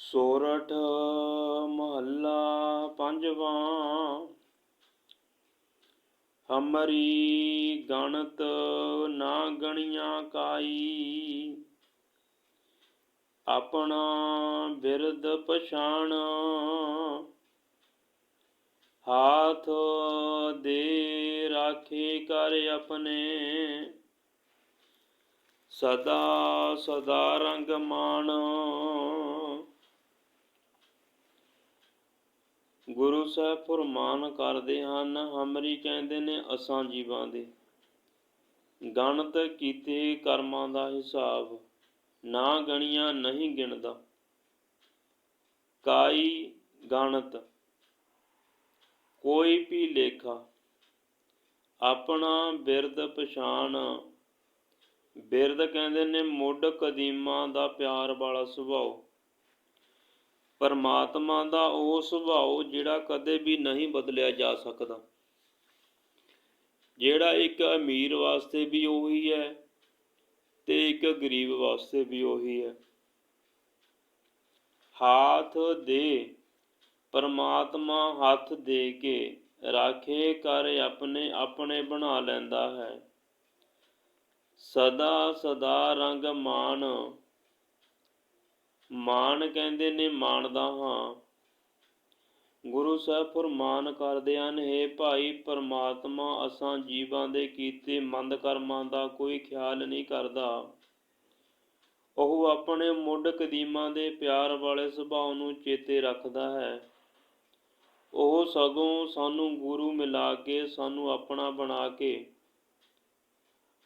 ਸੋਰਠ ਮਹੱਲਾ ਪੰਜਵਾਂ। ਹਮਰੀ ਗਣਤ ਨਾ ਗਣੀਆਂ ਕਾਈ। ਆਪਣਾ ਬਿਰਦ ਪਛਾਣ। ਹਾਥ ਦੇ ਰਾਖੇ ਕਰ ਆਪਣੇ। ਸਦਾ ਸਦਾ ਰੰਗ ਮਾਣ। ਗੁਰੂ ਸਾਹਿਬ ਕਰਦੇ ਹਨ, ਹਮਰੀ ਕਹਿੰਦੇ ਨੇ, ਅਸਾਂ ਜੀਵਾਂ ਦੇ। ਗਣਤ ਕੀਤੇ ਕਰਮਾਂ ਦਾ ਹਿਸਾਬ, ਨਾ ਗਣੀਆਂ, ਨਹੀਂ ਗਿਣਦਾ। ਕਾਈ ਗਣਤ, ਕੋਈ ਵੀ ਲੇਖਾ, ਆਪਣਾ ਬਿਰਦ ਪਛਾਣ। ਬਿਰਦ ਕਹਿੰਦੇ ਨੇ, ਮੁੱਢ ਕਦੀਮਾਂ ਦਾ ਪਿਆਰ ਵਾਲਾ ਸੁਭਾਅ। ਪਰਮਾਤਮਾ ਦਾ ਉਹ ਸੁਭਾਅ ਜਿਹੜਾ ਕਦੇ ਵੀ ਨਹੀਂ ਬਦਲਿਆ ਜਾ ਸਕਦਾ। ਜਿਹੜਾ ਇੱਕ ਅਮੀਰ ਵਾਸਤੇ ਵੀ ਉਹੀ ਹੈ ਤੇ ਇੱਕ ਗਰੀਬ ਵਾਸਤੇ ਵੀ ਉਹੀ ਹੈ। ਹਾਥ ਦੇ, ਪਰਮਾਤਮਾ ਹੱਥ ਦੇ ਕੇ ਰਾਖੇ ਕਰ ਆਪਣੇ ਆਪਣੇ ਬਣਾ ਲੈਂਦਾ ਹੈ। ਸਦਾ ਸਦਾ ਰੰਗ ਮਾਨ ਮਾਣ ਕਹਿੰਦੇ ਨੇ ਮਾਣਦਾ ਹਾਂ। ਗੁਰੂ ਸਾਹਿਬ ਫਰਮਾਨ ਕਰਦੇ ਹਨ, ਹੈ ਭਾਈ ਪਰਮਾਤਮਾ, ਅਸਾਂ ਜੀਵਾਂ ਦੇ ਕੀਤੇ ਮੰਦ ਕਰਮਾਂ ਦਾ ਕੋਈ ਖਿਆਲ ਨਹੀਂ ਕਰਦਾ। ਉਹ ਆਪਣੇ ਮੁੱਢ ਕਦੀਮਾਂ ਦੇ ਪਿਆਰ ਵਾਲੇ ਸੁਭਾਅ ਨੂੰ ਚੇਤੇ ਰੱਖਦਾ ਹੈ। ਉਹ ਸਗੋਂ ਸਾਨੂੰ ਗੁਰੂ ਮਿਲਾ ਕੇ, ਸਾਨੂੰ ਆਪਣਾ ਬਣਾ ਕੇ,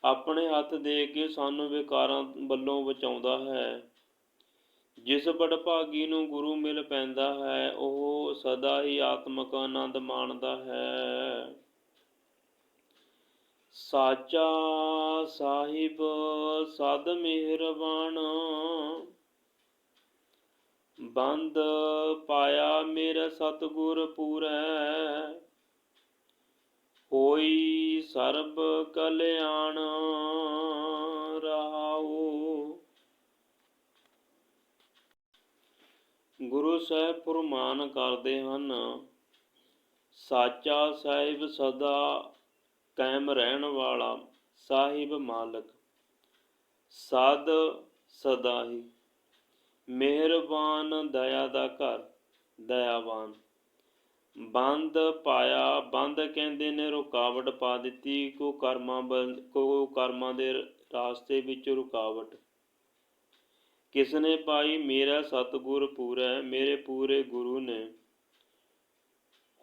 ਆਪਣੇ ਹੱਥ ਦੇ ਕੇ ਸਾਨੂੰ ਵਿਕਾਰਾਂ ਵੱਲੋਂ ਬਚਾਉਂਦਾ ਹੈ। ਜਿਸ ਬੜਭਾਗੀ ਨੂੰ ਗੁਰੂ ਮਿਲ ਪੈਂਦਾ ਹੈ, ਉਹ ਸਦਾ ਹੀ ਆਤਮਕ ਆਨੰਦ ਮਾਣਦਾ ਹੈ। ਸਾਚਾ ਸਾਹਿਬ, ਸਦ ਮਿਹਰਬਾਨ। ਬੰਦ ਪਾਇਆ ਮੇਰਾ ਸਤਗੁਰ ਪੂਰੈ। ਹੋਈ ਸਰਬ ਕਲਿਆਣ। ਗੁਰੂ ਸਾਹਿਬ ਫਰਮਾਨ ਕਰਦੇ ਹਨ। ਸਾਚਾ ਸਾਹਿਬ ਸਦਾ ਕਾਇਮ ਰਹਿਣ ਵਾਲਾ ਸਾਹਿਬ ਮਾਲਕ। ਸਦ ਸਦਾ ਹੀ ਮਿਹਰਬਾਨ ਦਇਆ ਦਾ ਘਰ, ਦਇਆਵਾਨ। ਬੰਦ ਪਾਇਆ, ਬੰਦ ਕਹਿੰਦੇ ਨੇ ਰੁਕਾਵਟ ਪਾ ਦਿੱਤੀ। ਕੋ ਕਰਮਾਂ ਬੰ- ਕੋ ਕਰਮਾਂ ਦੇ ਰਾਸਤੇ ਵਿੱਚ ਰੁਕਾਵਟ। ਕਿਸ ਨੇ ਪਾਈ ਮੇਰਾ ਸਤਿਗੁਰ ਪੂਰਾ, ਮੇਰੇ ਪੂਰੇ ਗੁਰੂ ਨੇ।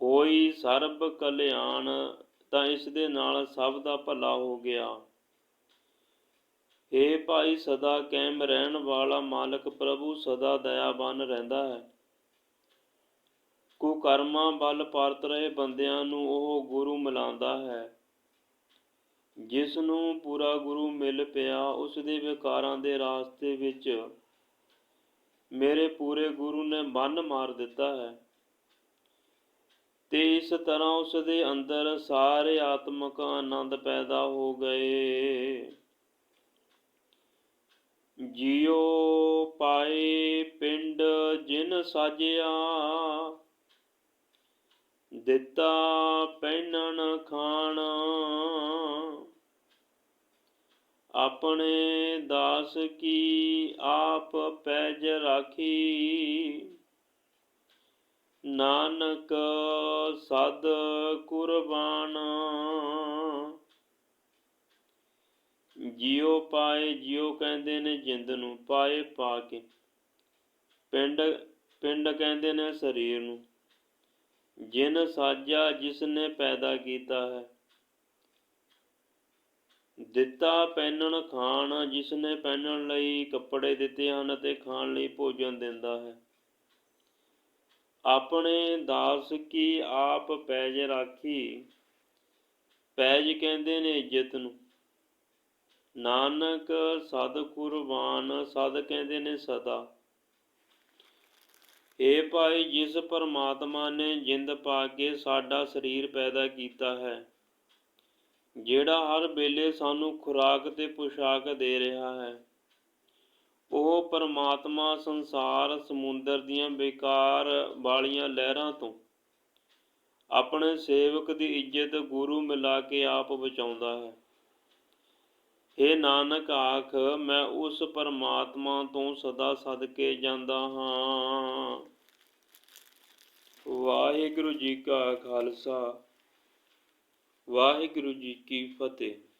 ਹੋਈ ਸਰਬ ਕਲਿਆਣ, ਤਾਂ ਇਸ ਦੇ ਨਾਲ ਸਭ ਦਾ ਭਲਾ ਹੋ ਗਿਆ। ਏ ਭਾਈ ਸਦਾ ਕਾਇਮ ਰਹਿਣ ਵਾਲਾ ਮਾਲਕ ਪ੍ਰਭੂ ਸਦਾ ਦਇਆਵਾਨ ਰਹਿੰਦਾ ਹੈ। ਕੋ ਕਰਮਾਂ ਵੱਲ ਪਰਤ ਰਹੇ ਬੰਦਿਆਂ ਨੂੰ ਉਹ ਗੁਰੂ ਮਿਲਾਉਂਦਾ ਹੈ। ਜਿਸ ਨੂੰ ਪੂਰਾ ਗੁਰੂ ਮਿਲ ਪਿਆ, ਉਸ ਦੇ ਵਿਕਾਰਾਂ ਦੇ ਰਾਸਤੇ ਵਿੱਚ ਮੇਰੇ ਪੂਰੇ ਗੁਰੂ ਨੇ ਬੰਨ ਮਾਰ ਦਿੱਤਾ ਹੈ। ਤੇ ਇਸ ਤਰ੍ਹਾਂ ਉਸ ਦੇ ਅੰਦਰ ਸਾਰੇ ਆਤਮਕ ਆਨੰਦ ਪੈਦਾ ਹੋ ਗਏ। ਜਿਉ ਪਾਏ ਪਿੰਡ ਜਿਨ ਸਾਜਿਆ, ਦਿੱਤਾ ਪਹਿਨਣ ਖਾਣਾ। ਆਪਣੇ ਦਾਸ ਕੀ ਆਪ ਪੈਜ ਰਾਖੀ? ਨਾਨਕ ਸਦ ਕੁਰਬਾਨ। ਜਿਉ ਪਾਏ, ਜਿਉ ਕਹਿੰਦੇ ਨੇ ਜਿੰਦ ਨੂੰ ਪਾਏ, ਪਾ ਕੇ। ਪਿੰਡ ਪਿੰਡ ਕਹਿੰਦੇ ਨੇ ਸਰੀਰ ਨੂੰ। ਜਿਨ ਸਾਜਾ ਜਿਸ ਨੇ ਪੈਦਾ ਕੀਤਾ ਹੈ। ਦਿੱਤਾ ਪਹਿਨਣ ਖਾਣ ਜਿਸ ਨੇ ਪਹਿਨਣ ਲਈ ਕੱਪੜੇ ਦਿੱਤੇ ਹਨ ਅਤੇ ਖਾਣ ਲਈ ਭੋਜਨ ਦਿੰਦਾ ਹੈ। ਆਪਣੇ ਦਾਸ ਕੀ ਆਪ ਪੈਜ ਰਾਖੀ? ਪੈਜ ਕਹਿੰਦੇ ਨੇ ਇੱਜ਼ਤ ਨੂੰ। ਨਾਨਕ ਸਦ ਕੁਰਬਾਨ, ਸਦ ਕਹਿੰਦੇ ਨੇ ਸਦਾ। ਏ ਭਾਈ, ਜਿਸ ਪਰਮਾਤਮਾ ਨੇ ਜਿੰਦ ਪਾ ਕੇ ਸਾਡਾ ਸਰੀਰ ਪੈਦਾ ਕੀਤਾ ਹੈ ਜਿਹੜਾ ਹਰ ਵੇਲੇ ਸਾਨੂੰ ਖੁਰਾਕ ਤੇ ਪੁਸ਼ਾਕ ਦੇ ਰਿਹਾ ਹੈ। ਉਹ ਪਰਮਾਤਮਾ ਸੰਸਾਰ ਸਮੁੰਦਰ ਦੀਆਂ ਬੇਕਾਰ ਵਾਲੀਆਂ ਲਹਿਰਾਂ ਤੋਂ ਆਪਣੇ ਸੇਵਕ ਦੀ ਇੱਜ਼ਤ ਗੁਰੂ ਮਿਲਾ ਕੇ ਆਪ ਬਚਾਉਂਦਾ ਹੈ। हे ਨਾਨਕ ਆਖ, ਮੈਂ ਉਸ ਪਰਮਾਤਮਾ ਤੋਂ ਸਦਾ ਸਦਕੇ ਜਾਂਦਾ ਹਾਂ। ਵਾਹਿਗੁਰੂ ਜੀ ਕਾ ਖਾਲਸਾ। ਵਾਹਿਗੁਰੂ ਜੀ ਕੀ ਫਤਿਹ।